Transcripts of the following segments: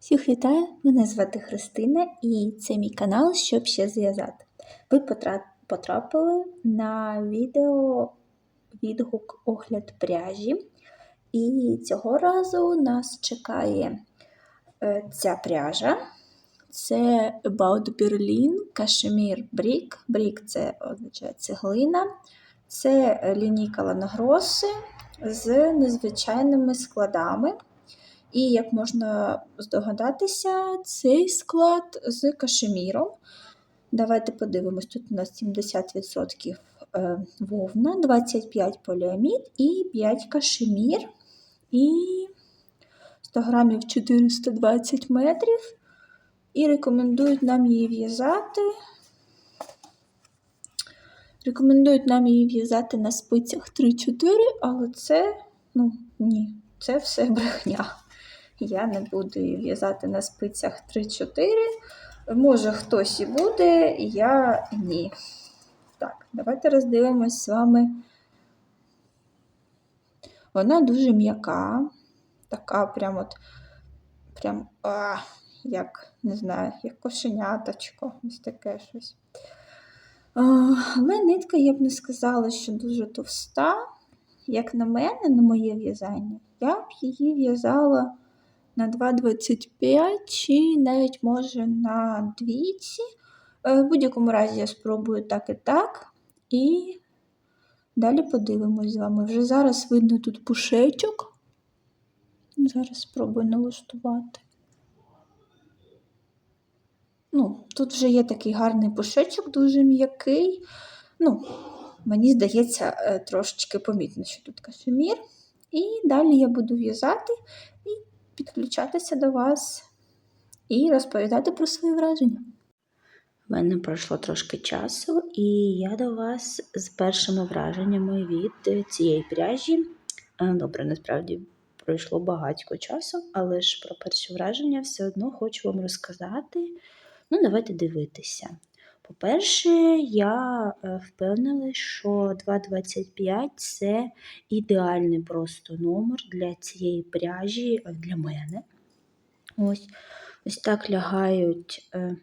Всіх вітаю! Мене звати Христина і це мій канал Щоб ще зв'язати. Ви потрапили на відео відгук огляд пряжі. І цього разу нас чекає е, ця пряжа. Це About Berlin Cashmere Brick. Brick – це означає цеглина. Це лінійка Ланагроси з незвичайними складами. І, як можна здогадатися, цей склад з кашеміром. Давайте подивимось, тут у нас 70% е, вовна, 25 поліамід і 5 кашемір. І 100 грамів 420 метрів. І рекомендують нам її в'язати. Рекомендують нам її в'язати на спицях 3-4, але це, ну, ні, це все брехня. Я не буду її в'язати на спицях 3-4. Може, хтось і буде, я ні. Так, давайте роздивимось з вами. Вона дуже м'яка, така прям от, прям, а, як, не знаю, як кошеняточко, ось таке щось. А, але нитка, я б не сказала, що дуже товста. Як на мене, на моє в'язання, я б її в'язала на 2,25 чи навіть може на двійці. Е, В будь-якому разі я спробую так і так. І далі подивимось з вами. Вже зараз видно тут пушечок. Зараз спробую налаштувати. Ну, Тут вже є такий гарний пушечок, дуже м'який. Ну, Мені здається, е, трошечки помітно, що тут кашемір. І далі я буду в'язати і підключатися до вас і розповідати про свої враження. У мене пройшло трошки часу, і я до вас з першими враженнями від цієї пряжі. Добре, насправді пройшло багатько часу, але ж про перші враження все одно хочу вам розказати. Ну, давайте дивитися. По-перше, я е, впевнена, що 2,25 це ідеальний просто номер для цієї пряжі е, для мене. Ось, ось так лягають. е,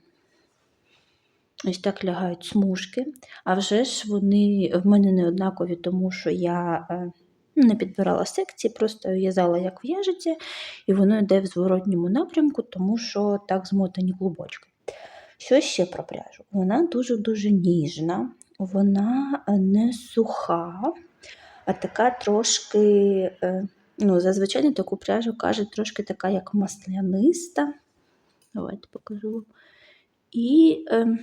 Ось так лягають смужки. А вже ж вони в мене не однакові, тому що я не підбирала секції, просто в'язала, як в'яжеться, і воно йде в зворотньому напрямку, тому що так змотані клубочки. Що ще про пряжу? Вона дуже-дуже ніжна, вона е, не суха, а така трошки, е, ну, зазвичай на таку пряжу кажуть, трошки така, як масляниста. Давайте покажу. І е,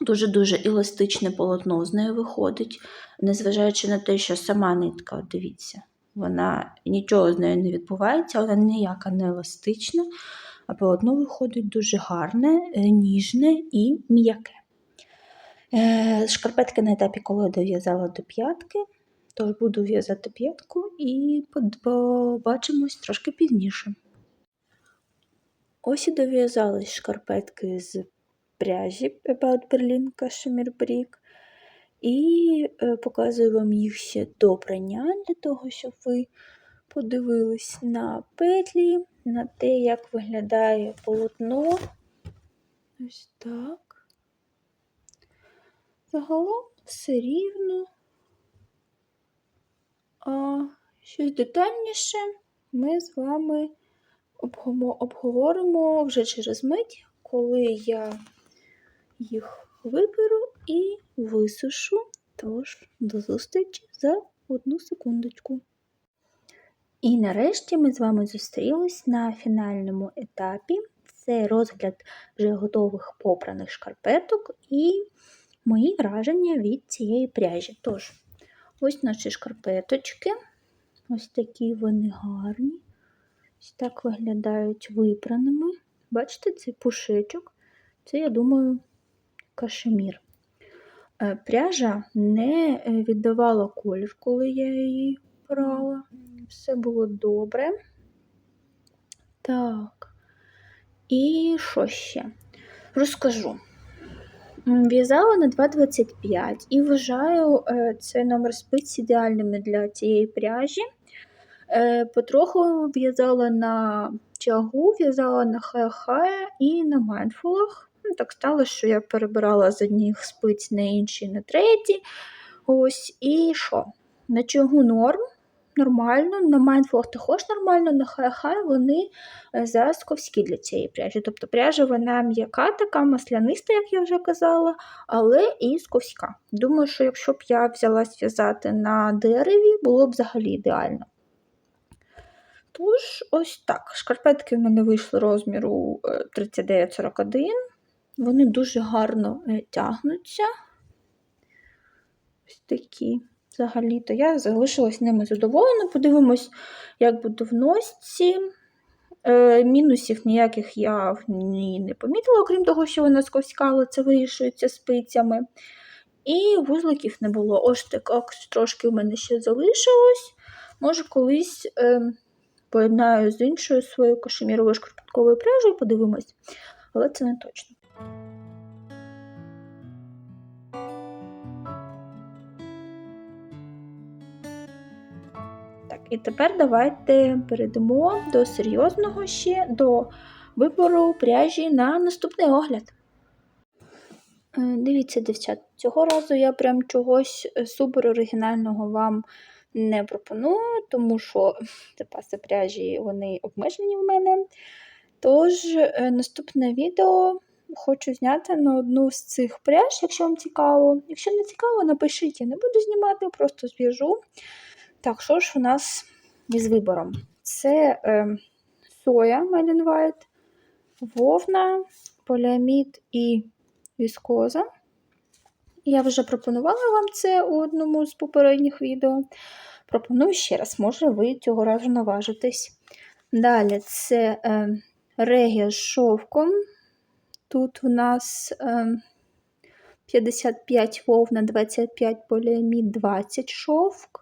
дуже-дуже еластичне полотно з нею виходить, незважаючи на те, що сама нитка, дивіться, вона нічого з нею не відбувається, вона ніяка не еластична, полотно виходить дуже гарне, е, ніжне і м'яке. Е, Шкарпетки на етапі, коли дов'язала до п'ятки, тож буду в'язати п'ятку і побачимось трошки пізніше. Ось і дов'язались шкарпетки з пряжі About Berlin Cashmere Brick. І е, показую вам їх ще до прання, для того, щоб ви подивились на петлі, на те, як виглядає полотно. Ось так. Загалом все рівно. А щось детальніше ми з вами обговоримо вже через мить, коли я їх виберу і висушу. Тож, до зустрічі за одну секундочку. І нарешті ми з вами зустрілись на фінальному етапі. Це розгляд вже готових попраних шкарпеток і мої враження від цієї пряжі. Тож, ось наші шкарпеточки. Ось такі вони гарні. Ось так виглядають випраними. Бачите, цей пушечок. Це, я думаю, кашемір. Е, Пряжа не е, віддавала колір, коли я її брала. Все було добре. Так. І що ще? Розкажу. В'язала на 2,25 і вважаю е, цей номер спиць ідеальними для цієї пряжі. Е, Потроху в'язала на тягу в'язала на хая і на майндфулах. Ну, так стало, що я перебирала з одних спиць на інші, на треті. Ось, і що? На чогу норм, нормально, на майндфулах також нормально, на хай-хай вони е, засковські для цієї пряжі. Тобто пряжа вона м'яка, така масляниста, як я вже казала, але і сковська. Думаю, що якщо б я взялась в'язати на дереві, було б взагалі ідеально. Тож, ось так. Шкарпетки в мене вийшли розміру е, 39-41. Вони дуже гарно е, тягнуться. Ось такі. Взагалі-то я залишилась ними задоволена. Подивимось, як буде в носці. Е, мінусів ніяких я в ній не помітила, окрім того, що вона сковська, це вирішується спицями. І вузликів не було. Ось так трошки в мене ще залишилось. Може, колись е, поєднаю з іншою своєю кашеміровою шкарпетковою пряжею, подивимось, але це не точно. І тепер давайте перейдемо до серйозного ще до вибору пряжі на наступний огляд. Е, Дивіться, дівчат, цього разу я прям чогось супер оригінального вам не пропоную, тому що запаси пряжі вони обмежені в мене. Тож, е, наступне відео хочу зняти на одну з цих пряж, якщо вам цікаво. Якщо не цікаво, напишіть, я не буду знімати, просто зв'яжу. Так, що ж у нас із вибором? Це е, соя White, вовна, поліамід і віскоза. Я вже пропонувала вам це у одному з попередніх відео. Пропоную ще раз, може, ви цього разу наважитесь. Далі це е, регія з шовком. Тут у нас е, 55 вовна, 25 поліамід, 20 шовк.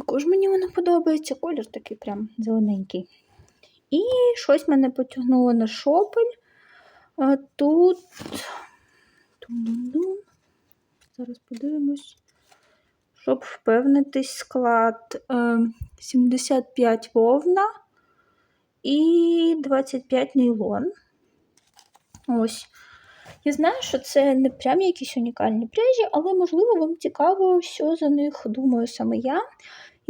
Також мені вона подобається. Колір такий прям зелененький. І щось мене потягнуло на шопель. А тут. Тум-дум-дум. Зараз подивимось. Щоб впевнитись, склад е, 75 вовна і 25 нейлон. Ось. Я знаю, що це не прям якісь унікальні пряжі, але, можливо, вам цікаво, що за них думаю саме я,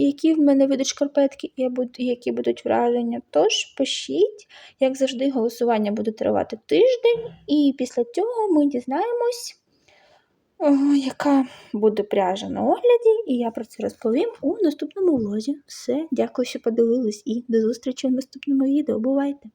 які в мене види шкарпетки, і які будуть враження. Тож пишіть, як завжди, голосування буде тривати тиждень, і після цього ми дізнаємось, яка буде пряжа на огляді, і я про це розповім у наступному влозі. Все, дякую, що подивились, і до зустрічі в наступному відео. Бувайте!